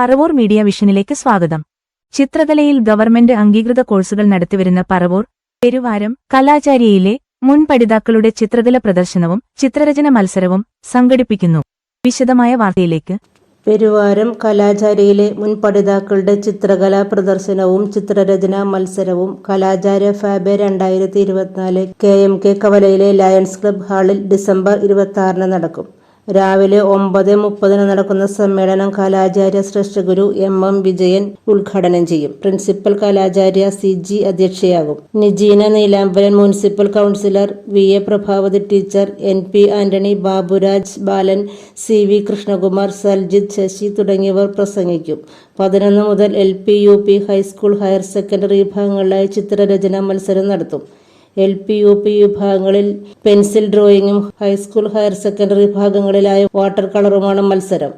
Paravur media വിഷനിലേക്ക് സ്വാഗതം. ചിത്രകലയിൽ government അംഗീകൃത കോഴ്സുകൾ നടത്തിവരുന്ന പറവൂർ പെരുവാരം കലാചാര്യയിലെ മുൻ പഠിതാക്കളുടെ ചിത്രകല പ്രദർശനവും ചിത്രരചന മത്സരവും സംഘടിപ്പിക്കുന്നു. വിശദമായ വാർത്തയിലേക്ക്. പെരുവാരം കലാചാരിയിലെ മുൻ പഠിതാക്കളുടെ ചിത്രകലാ പ്രദർശനവും ചിത്രരചന മത്സരവും കലാചാര്യ ഫാബെ രണ്ടായിരത്തി ഇരുപത്തിനാല് കെ എം കെ കവലയിലെ ലയൺസ് ക്ലബ് ഹാളിൽ ഡിസംബർ ഇരുപത്തി നടക്കും. രാവിലെ ഒമ്പത് മുപ്പതിന് നടക്കുന്ന സമ്മേളനം കലാചാര്യ ശ്രേഷ്ഠഗുരു എം എം വിജയൻ ഉദ്ഘാടനം ചെയ്യും. Principal കലാചാര്യ C G അധ്യക്ഷയാകും. Nijeena Neelambaran municipal councillor V A Prabhavathi teacher N P Antony Baburaj Balan C V Krishnakumar Saljith Sasi തുടങ്ങിയവർ പ്രസംഗിക്കും. പതിനൊന്ന് മുതൽ L P U P high school higher secondary വിഭാഗങ്ങളിലായി ചിത്രരചനാ മത്സരം നടത്തും. L P U P വിഭാഗങ്ങളിൽ pencil ഡ്രോയിങ്ങും high school higher secondary വിഭാഗങ്ങളിലായ water കളറുമാണ് മത്സരം.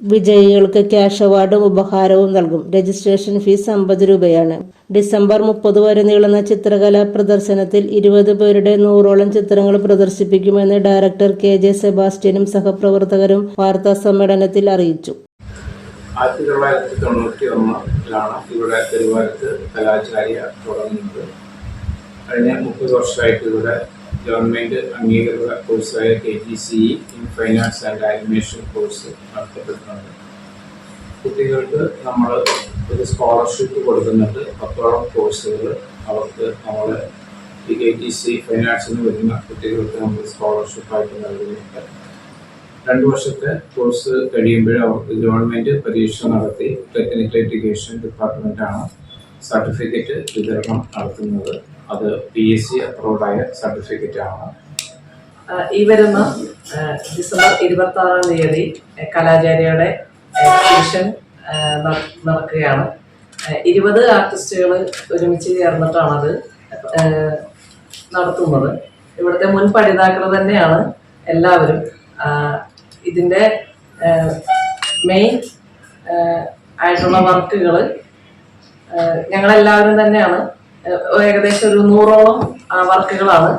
വിജയികൾക്ക് ക്യാഷ് അവാർഡും ഉപഹാരവും നൽകും. രജിസ്ട്രേഷൻ ഫീസ് അമ്പത് രൂപയാണ്. ഡിസംബർ മുപ്പത് വരെ നീളുന്ന ചിത്രകലാ പ്രദർശനത്തിൽ ഇരുപത് പേരുടെ നൂറോളം ചിത്രങ്ങൾ പ്രദർശിപ്പിക്കുമെന്ന് ഡയറക്ടർ കെ ജെ സെബാസ്റ്റ്യനും സഹപ്രവർത്തകരും വാർത്താ സമ്മേളനത്തിൽ അറിയിച്ചു. ആയിരത്തി തൊള്ളായിരത്തി തൊണ്ണൂറ്റി ഒന്നിലാണ് ഇവിടെ തിരുവാരത്ത് കലാചാര്യ തുടങ്ങുന്നത്. കഴിഞ്ഞ മുപ്പത് വർഷമായിട്ട് ഇവിടെ ഗവൺമെന്റ് അംഗീകൃത കോഴ്സായ K G C E in finance and animation course നടത്തപ്പെടുന്നുണ്ട് കുട്ടികൾക്ക് നമ്മൾ ഒരു സ്കോളർഷിപ്പ് കൊടുക്കുന്നുണ്ട്. പത്തോളം കോഴ്സുകൾ അവർക്ക് നമ്മൾ ഈ കെ ടി സി ഫൈനാൻസിന് വരുന്ന കുട്ടികൾക്ക് നമ്മൾ സ്കോളർഷിപ്പായിട്ട് നൽകുന്നുണ്ട്. രണ്ട് വർഷത്തെ കോഴ്സ് കഴിയുമ്പോൾ അവർക്ക് ഗവൺമെന്റ് പരീക്ഷ നടത്തി ടെക്നിക്കൽ എഡ്യൂക്കേഷൻ ഡിപ്പാർട്ട്മെന്റാണ് സർട്ടിഫിക്കറ്റ് വിതരണം നടത്തുന്നത്. അത് പി എസ് സി അപ്രൂവ്ഡായ സർട്ടിഫിക്കറ്റ് ആണ്. ഈ വരുന്ന ഡിസംബർ ഇരുപത്തി ആറാം തീയതി കലാചാര്യയുടെ എക്സിബിഷൻ നടക്കുകയാണ്. ഇരുപത് ആർട്ടിസ്റ്റുകൾ ഒരുമിച്ച് ചേർന്നിട്ടാണ് അത് നടത്തുന്നത്. ഇവിടുത്തെ മുൻ പഠിതാക്കൾ തന്നെയാണ് എല്ലാവരും. ഇതിന്റെ മെയിൻ ആയിട്ടുള്ള വർക്കുകൾ ഞങ്ങളെല്ലാവരും തന്നെയാണ് ഏകദേശം ഒരു നൂറോളം വർക്കുകളാണ്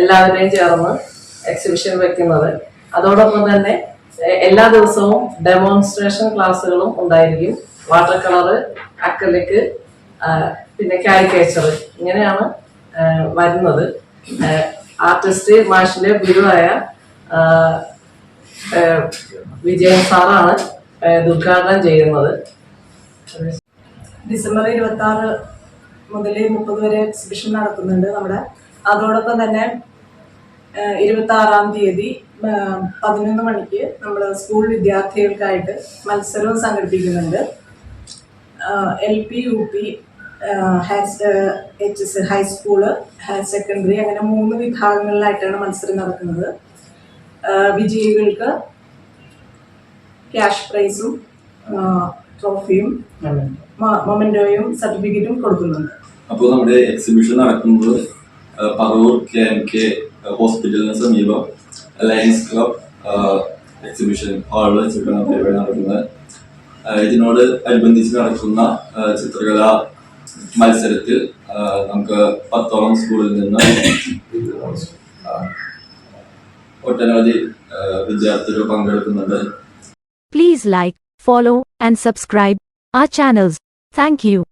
എല്ലാവരുടെയും ചേർന്ന് എക്സിബിഷൻ വെക്കുന്നത്. അതോടൊപ്പം തന്നെ എല്ലാ ദിവസവും ഡെമോൺസ്ട്രേഷൻ ക്ലാസ്സുകളും ഉണ്ടായിരിക്കും. വാട്ടർ കളറ് അക്കലിക്ക് പിന്നെ കാരിക്കേച്ചർ ഇങ്ങനെയാണ് വരുന്നത്. ആർട്ടിസ്റ്റ് മാഷിന്റെ ഗുരുവായ വിജയൻ സാറാണ് ഉദ്ഘാടനം ചെയ്യുന്നത്. ഡിസംബർ ഇരുപത്തി ആറ് മുതൽ മുപ്പത് വരെ എക്സിബിഷൻ നടക്കുന്നുണ്ട് നമ്മുടെ. അതോടൊപ്പം തന്നെ ഇരുപത്തി ആറാം തീയതി പതിനൊന്ന് മണിക്ക് നമ്മൾ സ്കൂൾ വിദ്യാർത്ഥികൾക്കായിട്ട് മത്സരവും സംഘടിപ്പിക്കുന്നുണ്ട്. L P U P H S high school higher secondary അങ്ങനെ മൂന്ന് വിഭാഗങ്ങളിലായിട്ടാണ് മത്സരം നടക്കുന്നത്. വിജയികൾക്ക് ക്യാഷ് പ്രൈസും ട്രോഫിയും മൊമെന്റോയും സർട്ടിഫിക്കറ്റും കൊടുക്കുന്നുണ്ട്. അപ്പോൾ നമ്മുടെ എക്സിബിഷൻ നടക്കുന്നത് പറവൂർ കെ എം കെ ഹോസ്പിറ്റലിന് സമീപം ലയൻസ് ക്ലബ് എക്സിബിഷൻ ഹാളിൽ വെച്ചിട്ടാണ് പരിപാടി നടക്കുന്നത്. ഇതിനോട് അനുബന്ധിച്ച് നടക്കുന്ന ചിത്രകലാ മത്സരത്തിൽ നമുക്ക് പത്തോളം സ്കൂളിൽ നിന്ന് ഒട്ടനവധി വിദ്യാർത്ഥികൾ പങ്കെടുക്കുന്നുണ്ട്. Please like, follow, and subscribe our channels. Thank you.